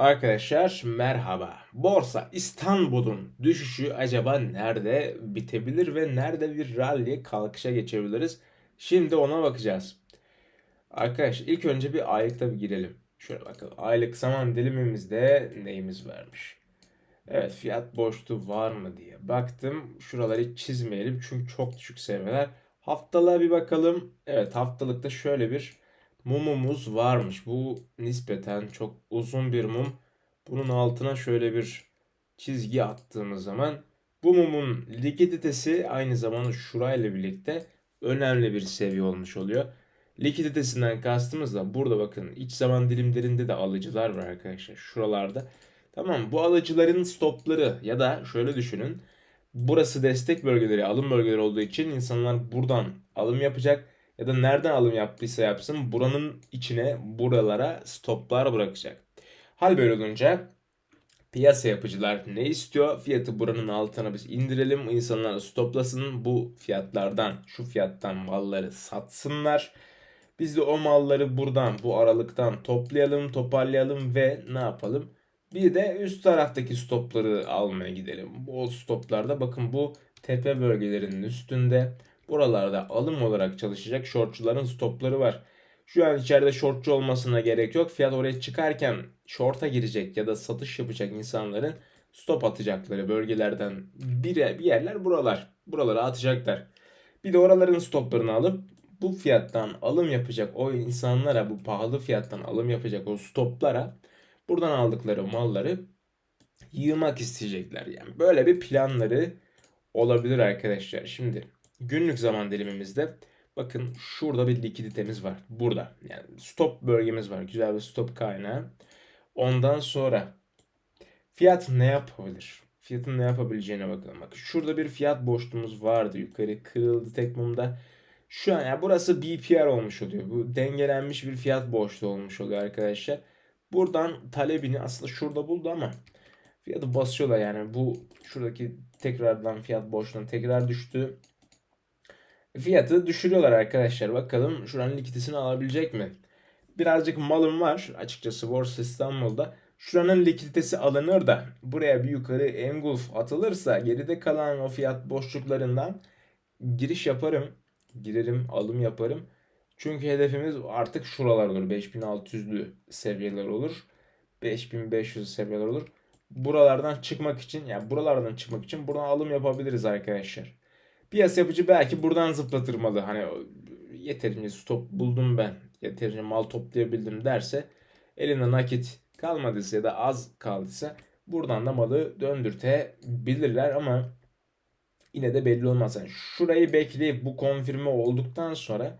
Arkadaşlar merhaba. Borsa İstanbul'un düşüşü acaba nerede bitebilir ve nerede bir rally kalkışa geçebiliriz? Şimdi ona bakacağız. Arkadaşlar ilk önce bir aylıkta bir girelim. Şöyle bakalım. Aylık zaman dilimimizde neyimiz varmış? Evet fiyat boşluğu var mı diye baktım. Şuraları çizmeyelim çünkü çok düşük seviyeler. Haftalığa bir bakalım. Evet haftalıkta şöyle bir mumumuz varmış. Bu nispeten çok uzun bir mum. Bunun altına şöyle bir çizgi attığımız zaman bu mumun likiditesi aynı zamanda şurayla birlikte önemli bir seviye olmuş oluyor. Likiditesinden kastımız da burada bakın iç zaman dilimlerinde de alıcılar var arkadaşlar. Şuralarda. Tamam bu alıcıların stopları ya da şöyle düşünün. Burası destek bölgeleri, alım bölgeleri olduğu için insanlar buradan alım yapacak ya da nereden alım yaptıysa yapsın buranın içine buralara stoplar bırakacak. Hal böyle olunca piyasa yapıcılar ne istiyor? Fiyatı buranın altına biz indirelim. insanlar stoplasın. Bu fiyatlardan, şu fiyattan malları satsınlar. Biz de o malları buradan, bu aralıktan toplayalım, toparlayalım ve ne yapalım? Bir de üst taraftaki stopları almaya gidelim. Bu stoplarda bakın bu tepe bölgelerinin üstünde buralarda alım olarak çalışacak shortçuların stopları var. Şu an içeride shortçu olmasına gerek yok. Fiyat oraya çıkarken short'a girecek ya da satış yapacak insanların stop atacakları bölgelerden bir, bir yerler buralar. Buralara atacaklar. Bir de oraların stoplarını alıp bu fiyattan alım yapacak o insanlara bu pahalı fiyattan alım yapacak o stoplara buradan aldıkları malları yığmak isteyecekler. Yani böyle bir planları olabilir arkadaşlar. Şimdi günlük zaman dilimimizde bakın şurada bir likiditemiz var. Burada yani stop bölgemiz var. Güzel bir stop kaynağı. Ondan sonra fiyat ne yapabilir? Fiyatın ne yapabileceğine bakalım. Bak şurada bir fiyat boşluğumuz vardı. Yukarı kırıldı tek mumda. Şu an yani burası BPR olmuş oluyor. Bu dengelenmiş bir fiyat boşluğu olmuş oluyor arkadaşlar. Buradan talebini aslında şurada buldu ama fiyatı basıyorlar yani bu şuradaki tekrardan fiyat boşluğuna tekrar düştü. Fiyatı düşürüyorlar arkadaşlar. Bakalım şuranın likiditesini alabilecek mi? Birazcık malım var açıkçası Borsa İstanbul'da. Şuranın likiditesi alınır da buraya bir yukarı engulf atılırsa geride kalan o fiyat boşluklarından giriş yaparım. Girerim, alım yaparım. Çünkü hedefimiz artık şuralar olur. 5600'lü seviyeler olur. 5500 seviyeler olur. Buralardan çıkmak için yani buralardan çıkmak için buradan alım yapabiliriz arkadaşlar. Piyasa yapıcı belki buradan zıplatırmalı. Hani yeterince stop buldum ben. Yeterince mal toplayabildim derse elinde nakit kalmadıysa ya da az kaldıysa buradan da malı döndürtebilirler ama yine de belli olmaz. Yani şurayı bekleyip bu konfirme olduktan sonra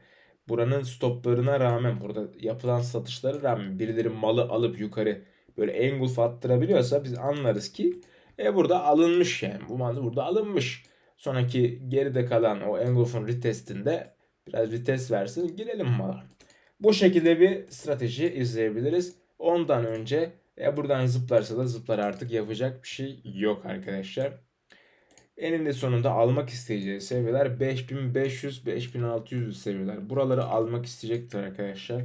buranın stoplarına rağmen burada yapılan satışlara rağmen birileri malı alıp yukarı böyle engulf attırabiliyorsa biz anlarız ki e burada alınmış yani bu mal burada alınmış. Sonraki geride kalan o engulf'un retestinde biraz retest versin girelim mala. Bu şekilde bir strateji izleyebiliriz. Ondan önce e buradan zıplarsa da zıplar artık yapacak bir şey yok arkadaşlar. Eninde sonunda almak isteyeceği seviyeler 5500-5600 seviyeler. Buraları almak isteyecektir arkadaşlar.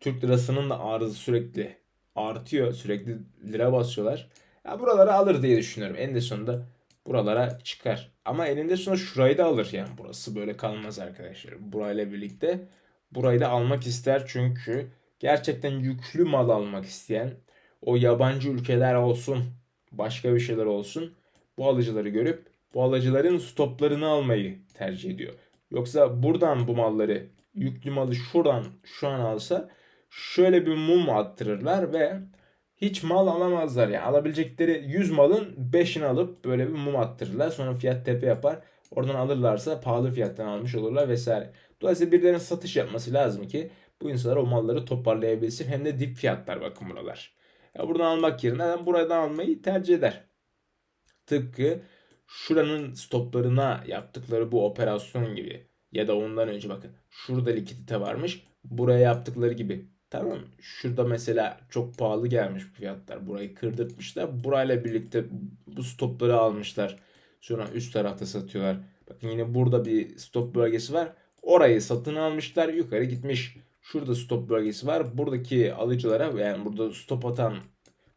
Türk lirasının da arzı sürekli artıyor. Sürekli lira basıyorlar. Ya buraları alır diye düşünüyorum. Eninde sonunda buralara çıkar. Ama eninde sonunda şurayı da alır yani. Burası böyle kalmaz arkadaşlar. Burayla birlikte burayı da almak ister çünkü gerçekten yüklü mal almak isteyen o yabancı ülkeler olsun, başka bir şeyler olsun bu alıcıları görüp bu alıcıların stoplarını almayı tercih ediyor. Yoksa buradan bu malları yüklü malı şuradan şu an alsa şöyle bir mum attırırlar ve hiç mal alamazlar. Yani alabilecekleri 100 malın 5'ini alıp böyle bir mum attırırlar. Sonra fiyat tepe yapar. Oradan alırlarsa pahalı fiyattan almış olurlar vesaire. Dolayısıyla birilerinin satış yapması lazım ki bu insanlar o malları toparlayabilsin. Hem de dip fiyatlar bakın buralar. Ya buradan almak yerine adam buradan almayı tercih eder. Tıpkı şuranın stoplarına yaptıkları bu operasyon gibi ya da ondan önce bakın şurada likidite varmış buraya yaptıkları gibi tamam şurada mesela çok pahalı gelmiş bu fiyatlar burayı kırdırtmışlar burayla birlikte bu stopları almışlar sonra üst tarafta satıyorlar bakın yine burada bir stop bölgesi var orayı satın almışlar yukarı gitmiş Şurada stop bölgesi var. Buradaki alıcılara yani burada stop atan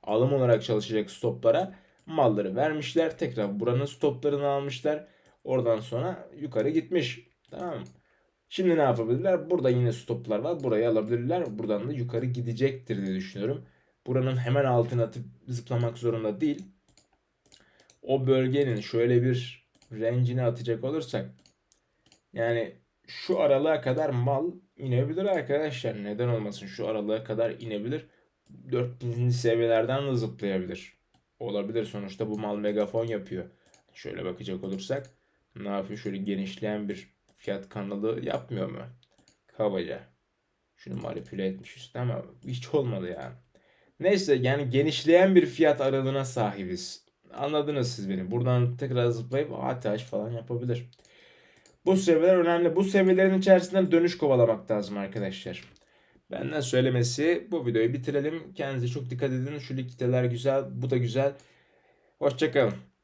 alım olarak çalışacak stoplara malları vermişler. Tekrar buranın stoplarını almışlar. Oradan sonra yukarı gitmiş. Tamam mı? Şimdi ne yapabilirler? Burada yine stoplar var. Burayı alabilirler. Buradan da yukarı gidecektir diye düşünüyorum. Buranın hemen altına atıp zıplamak zorunda değil. O bölgenin şöyle bir range'ini atacak olursak yani şu aralığa kadar mal inebilir arkadaşlar. Neden olmasın? Şu aralığa kadar inebilir. 4000 seviyelerden de zıplayabilir. Olabilir sonuçta bu mal megafon yapıyor. Şöyle bakacak olursak ne yapıyor? Şöyle genişleyen bir fiyat kanalı yapmıyor mu? Kabaca. Şunu manipüle etmiş üstüne ama hiç olmadı ya. Neyse yani genişleyen bir fiyat aralığına sahibiz. Anladınız siz beni. Buradan tekrar zıplayıp ATH falan yapabilir. Bu seviyeler önemli. Bu seviyelerin içerisinden dönüş kovalamak lazım arkadaşlar. Benden söylemesi bu videoyu bitirelim. Kendinize çok dikkat edin. Şu likiteler güzel. Bu da güzel. Hoşçakalın.